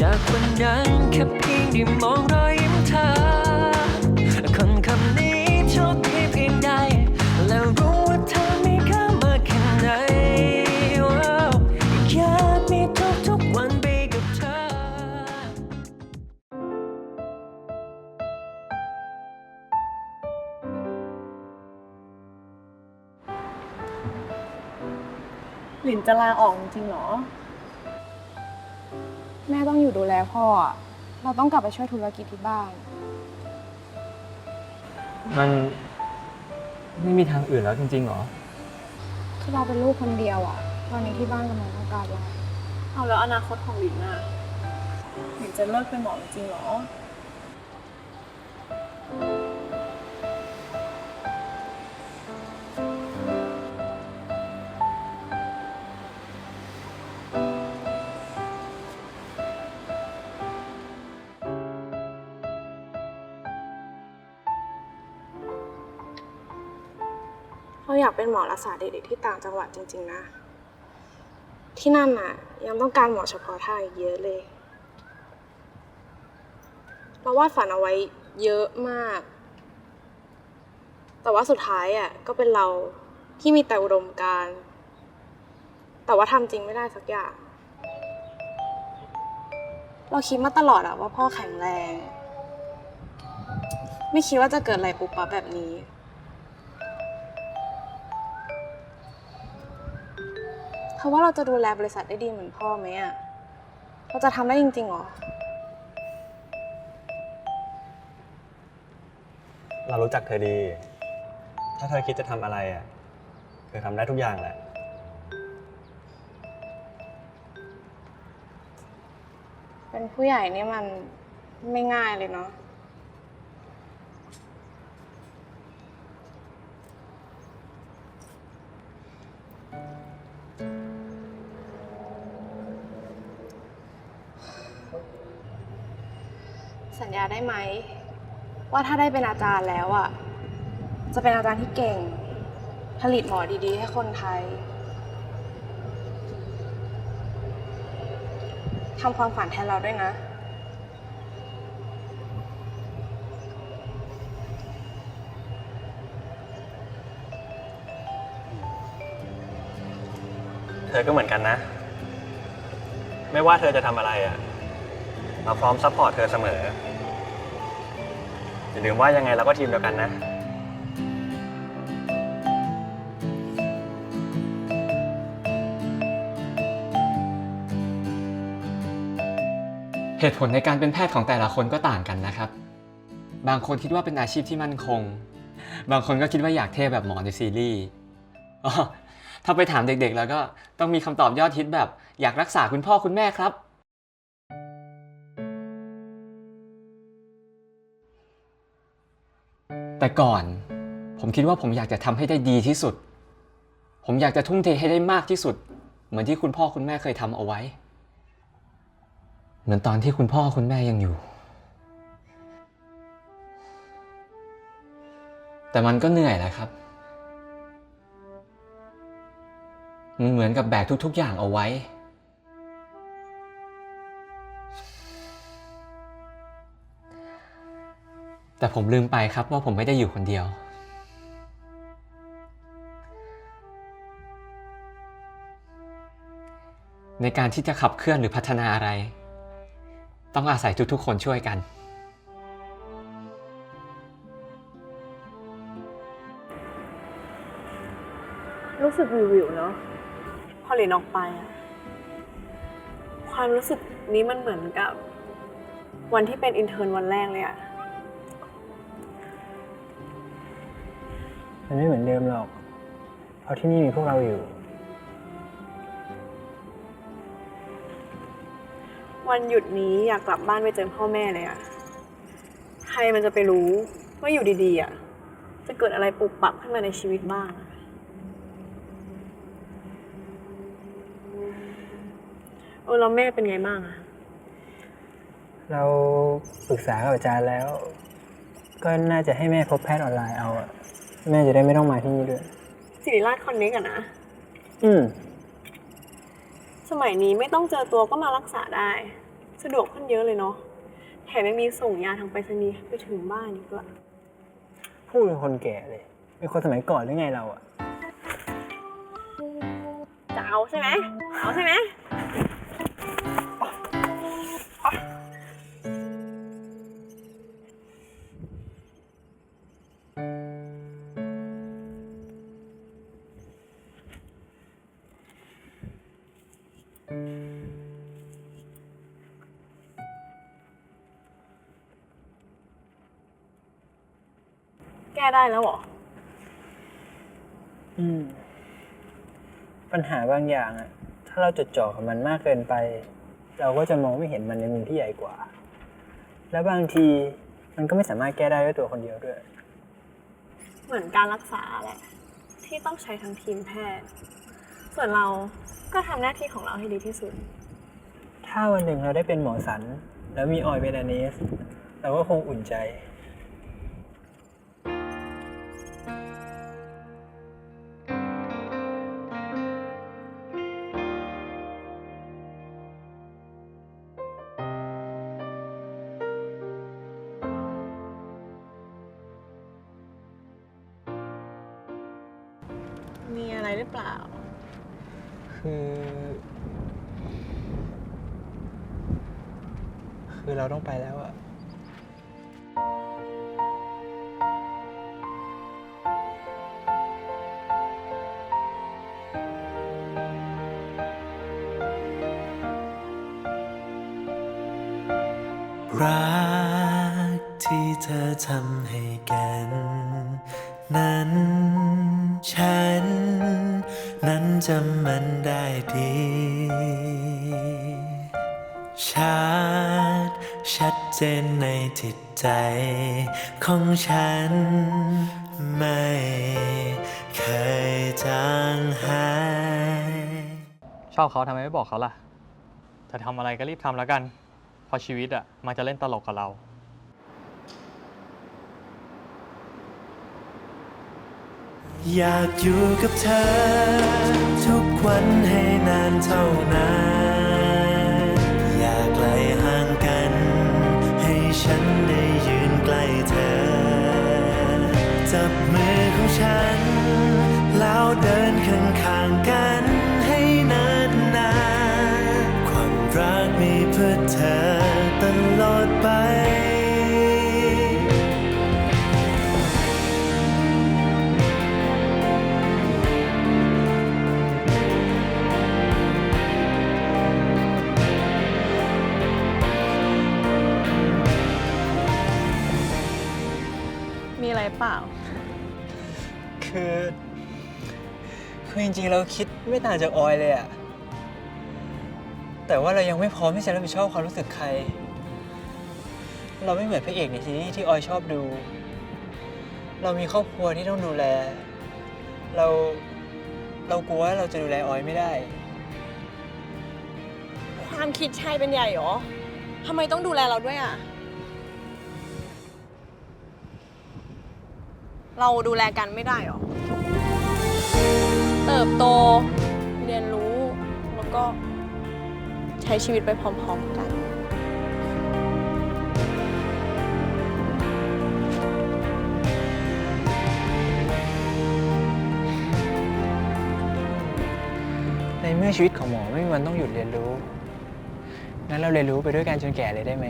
จากวันนั้นแค่เพียงได้มองรอยยิ้มเธอ คนคำนี้โชคดีเพียงใด แล้วรู้ว่าเธอมีค่ามากแค่ไหนว้าวอยากมีทุกๆวันไปกับเธอ หลินจะลาออกจริงเหรอ แม่ต้องอยู่ดูแลพ่ออะเราต้องกลับไปช่วยธุรกิจที่บ้าน มันไม่มีทางอื่นแล้วจริงๆเหรอ คือเราเป็นลูกคนเดียวอะตอนนี้ที่บ้านกำลังต้องการเรา เอาแล้วอนาคตของหลินน่ะหลินจะเลิกเป็นหมอจริงๆเหรอ อยากเป็นหมอรักษาเด็กๆที่ต่างจังหวัดจริง ๆ นะ ที่นั่นน่ะ ยังต้องการหมอเฉพาะทางอีกเยอะเลย เราวาดฝันเอาไว้เยอะมาก แต่ว่าสุดท้ายอะก็เป็นเราที่มีแต่อุดมการณ์แต่ว่าทำจริงไม่ได้สักอย่าง เราคิดมาตลอดอะว่าพ่อแข็งแรง ไม่คิดว่าจะเกิดอะไรปุ๊บปั๊บแบบนี้ เพราะว่าเราจะดูแลบริษัทได้ดีเหมือนพ่อไหมอะเราจะทำได้จริงๆเหรอ เรารู้จักเธอดี ถ้าเธอคิดจะทำอะไรอะ เธอทำได้ทุกอย่างแหละ เป็นผู้ใหญ่นี่มันไม่ง่ายเลยเนาะ ได้ไหม ว่าถ้าได้เป็นอาจารย์แล้วอะ จะเป็นอาจารย์ที่เก่ง ผลิตหมอดีๆ ให้คนไทยทำความฝันแทนเราด้วยนะ เธอก็เหมือนกันนะ ไม่ว่าเธอจะทำอะไรอะเราพร้อมซัพพอร์ตเธอเสมอ อย่าลืมว่ายังไงเราก็ทีมเดียวกันนะ เหตุผลในการเป็นแพทย์ของแต่ละคนก็ต่างกันนะครับ บางคนคิดว่าเป็นอาชีพที่มั่นคง บางคนก็คิดว่าอยากเท่แบบหมอในซีรีส์อ๋อถ้าไปถามเด็กๆ แล้วก็ต้องมีคำตอบยอดฮิตแบบ อยากรักษาคุณพ่อคุณแม่ครับ แต่ก่อน ผมคิดว่าผมอยากจะทำให้ได้ดีที่สุด ผมอยากจะทุ่มเทให้ได้มากที่สุด เหมือนที่คุณพ่อคุณแม่เคยทำเอาไว้ เหมือนตอนที่คุณพ่อคุณแม่ยังอยู่ แต่มันก็เหนื่อยแหละครับ มันเหมือนกับแบกทุก ๆ อย่างเอาไว้ แต่ผมลืมไปครับว่าผมไม่ได้อยู่คนเดียว ในการที่จะขับเคลื่อนหรือพัฒนาอะไร ต้องอาศัยทุกๆคนช่วยกัน รู้สึกวิววิวๆเนาะพอหลินออกไปอะความรู้สึกนี้มันเหมือนกับ วันที่เป็นอินเทอร์นวันแรกเลยอะ มันไม่เหมือนเดิมหรอก เพราะที่นี่มีพวกเราอยู่ วันหยุดนี้อยากกลับบ้านไปเจอพ่อแม่เลยอะใครมันจะไปรู้ว่าอยู่ดีๆอะจะเกิดอะไรปุบปับขึ้นมาในชีวิตบ้างอะเออแล้วแม่เป็นไงบ้างอะเราปรึกษากับอาจารย์แล้ว ก็น่าจะให้แม่พบแพทย์ออนไลน์เอาอะ แม่จะได้ไม่ต้องมาที่นี่ด้วยสิริราชคอนเน็กอะนะ อืม สมัยนี้ไม่ต้องเจอตัวก็มารักษาได้ สะดวกขึ้นเยอะเลยเนาะแถมยังมีส่งยาทางไปรษณีย์ไปถึงบ้านอีกด้วยพูดเป็นคนแก่เลยเป็นคนสมัยก่อนหรือไงเราอะจะเอาใช่ไหมเอาใช่ไหม ได้แล้วเหรอ อืม ปัญหาบางอย่างอะถ้าเราจดจ่อกับมันมากเกินไป เราก็จะมองไม่เห็นมันในมุมที่ใหญ่กว่า และบางทีมันก็ไม่สามารถแก้ได้ด้วยตัวคนเดียวด้วย เหมือนการรักษาแหละ ที่ต้องใช้ทั้งทีมแพทย์ ส่วนเราก็ทำหน้าที่ของเราให้ดีที่สุด ถ้าวันหนึ่งเราได้เป็นหมอสัน แล้วมีออยเป็นอเนสเราก็คงอุ่นใจ มีอะไรหรือเปล่า คือ คือเราต้องไปแล้วอะ รักที่เธอทำให้กัน นั้น ฉัน นั้นจำมันได้ดี ชัด ชัดเจนในจิตใจของฉัน ไม่เคยจางหาย ชอบเขาทำไมไม่บอกเขาล่ะจะทำอะไรก็รีบทำแล้วกัน เพราะชีวิตอะมันจะเล่นตลกกับเรา อยากอยู่กับเธอ ทุกวันให้นานเท่านานอยากไกลห่างกัน ให้ฉันได้ยืนใกล้เธอ จับมือของฉัน แล้วเดินข้างๆกันให้น เปล่า คือ คือจริงๆ เราคิดไม่ต่างจากออยเลยอะแต่ว่าเรายังไม่พร้อมที่จะรับผิดชอบความรู้สึกใคร เราไม่เหมือนพระเอกในซีรีส์ที่ออยชอบดู เรามีครอบครัวที่ต้องดูแล เรา เรากลัวว่าเราจะดูแลออยไม่ได้ ความคิดชายเป็นใหญ่เหรอทำไมต้องดูแลเราด้วยอะ เราดูแลกันไม่ได้เหรอ เติบโต เรียนรู้ แล้วก็ใช้ชีวิตไปพร้อมๆกัน ในเมื่อชีวิตของหมอไม่มีวันต้องหยุดเรียนรู้ งั้นเราเรียนรู้ไปด้วยกันจนแก่เลยได้ไหม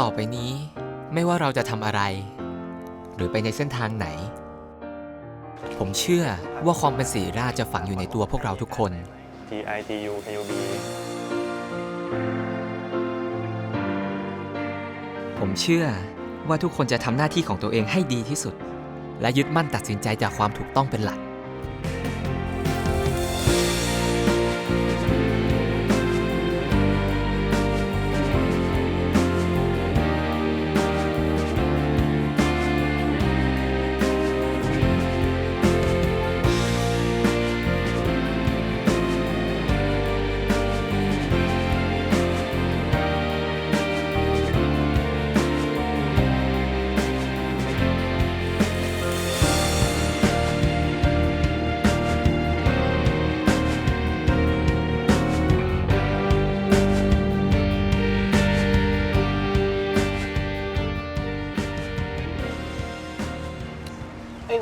ต่อไปนี้ไม่ว่าเราจะทำอะไร หรือไปในเส้นทางไหน ผมเชื่อว่าความเป็นศิริราชจะฝังอยู่ในตัวพวกเราทุกคน T I T U K U B ผมเชื่อว่าทุกคนจะทำหน้าที่ของตัวเองให้ดีที่สุด และยึดมั่นตัดสินใจจากความถูกต้องเป็นหลัก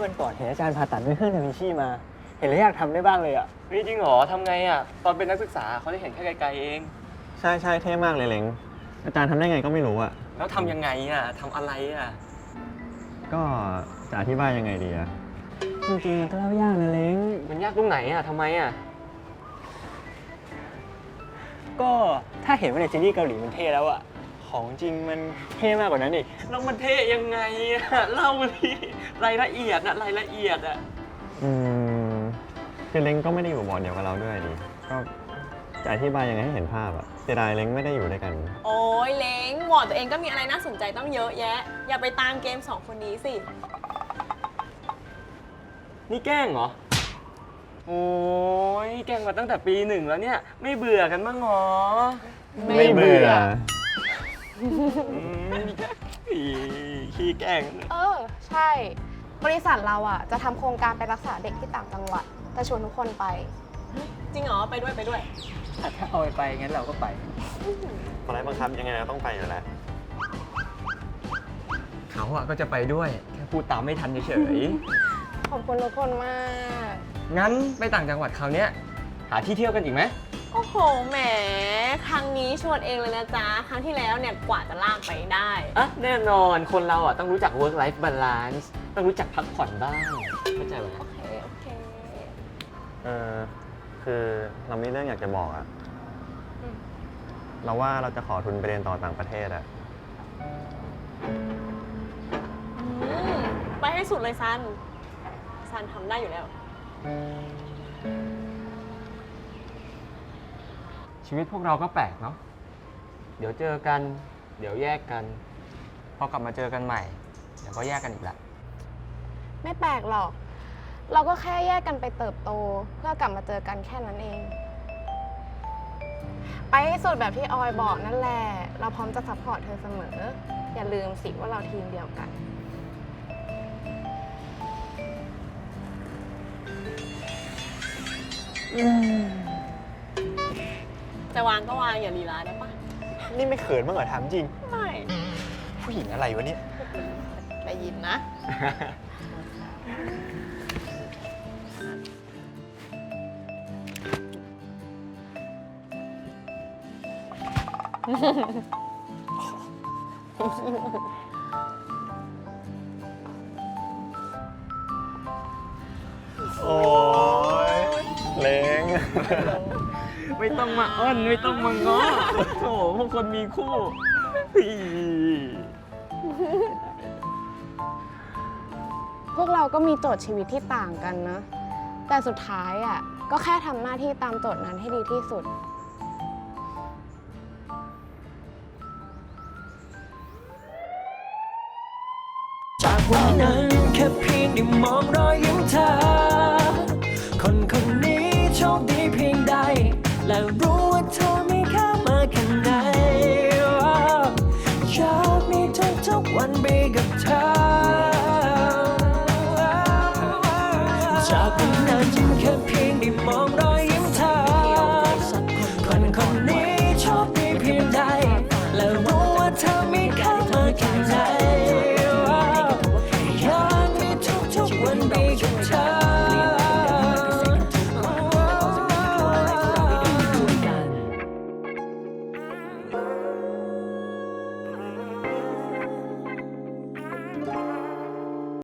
วันก่อนเห็นอาจารย์ผ่าตัดด้วยเครื่องดาวินชีมา เห็นแล้วอยากทำได้บ้างเลยอะเฮ้ยจริงเหรอทำไงอะ ตอนเป็นนักศึกษาเขาได้เห็นแค่ไกลๆเอง ใช่ใช่เท่มากเลยเล้งอาจารย์ทำได้ไงก็ไม่รู้อะ แล้วทำยังไงอะทำอะไรอะ ก็จะอธิบายยังไงดีอะจริงๆมันก็เล่ายากนะเล้งมันยากตรงไหนอะทำไมอะ ก็ถ้าเห็นว่าในซีรีส์เกาหลีมันเท่แล้วอะ ของจริงมันเท่มากกว่านั้นอีกแล้วมันเท่ยังไงอะเล่าดิรายละเอียดนะรายละเอียดอะอืมคือเล้งก็ไม่ได้อยู่บอร์ดเดียวกับเราด้วยดิก็จะอธิบายยังไงให้เห็นภาพอะเสียดายเล้งไม่ได้อยู่ด้วยกัน โอ้ยเล้งวอร์ดตัวเองก็มีอะไรน่าสนใจต้องเยอะแยะ อย่าไปตามเกมสองคนนี้สิ นี่แกล้งเหรอ โอ้ยแกล้งมาตั้งแต่ปีหนึ่งแล้วเนี่ย ไม่เบื่อกันบ้างเหรอ ไม่เบื่อ อืมอีขี้แกล้งเออ ใช่ บริษัทเราอะ จะทำโครงการไปรักษาเด็กที่ต่างจังหวัด จะชวนทุกคนไป จริงเหรอ ไปด้วยไปด้วย ถ้าเอาไปงั้นเราก็ไปพอไร้บังคับยังไงเราต้องไปอยู่แล้วเขาอะก็จะไปด้วย แค่พูดตามไม่ทันเฉยขอบคุณทุกคนมาก ๆงั้นไปต่างจังหวัดคราวเนี้ยหาที่เที่ยวกันอีกไหม โอ้โห แหม ครั้งนี้ชวนเองเลยนะจ๊ะ ครั้งที่แล้วเนี่ยกว่าจะลากไปได้ อะแน่นอนคนเราอะต้องรู้จัก work life balance ต้องรู้จักพักผ่อนบ้างเข้าใจไหมโอเค โอเค เออคือเรามีเรื่องอยากจะบอกอะเราว่าเราจะขอทุนไปเรียนต่อต่างประเทศอะอืมไปให้สุดเลยซัน ซันทำได้อยู่แล้ว ชีวิตพวกเราก็แปลกเนาะ เดี๋ยวเจอกัน เดี๋ยวแยกกัน พอกลับมาเจอกันใหม่ เดี๋ยวก็แยกกันอีกละ ไม่แปลกหรอก เราก็แค่แยกกันไปเติบโต เพื่อกลับมาเจอกันแค่นั้นเอง ไปให้สุดแบบที่ออยบอกนั่นแหละ เราพร้อมจะซัพพอร์ตเธอเสมอ อย่าลืมสิว่าเราทีมเดียวกัน จะวางก็วางอย่าลีลาได้ปะนี่ไม่เขินบ้างเหรอถามจริง ไม่ผู้หญิงอะไรวะเนี่ย ได้ยินนะ โอ้ยเล้ง ไม่ต้องมาอ้อนไม่ต้องมาง้อโถพวกคนมีคู่อีพวกเราก็มีโจทย์ชีวิตที่ต่างกันนะ แต่สุดท้ายอะก็แค่ทำหน้าที่ตามโจทย์นั้นให้ดีที่สุด จากวันนั้นแค่เพียงได้มองรอยยิ้มเธอ จากวันนั้นฉันแค่เพียงได้มองรอย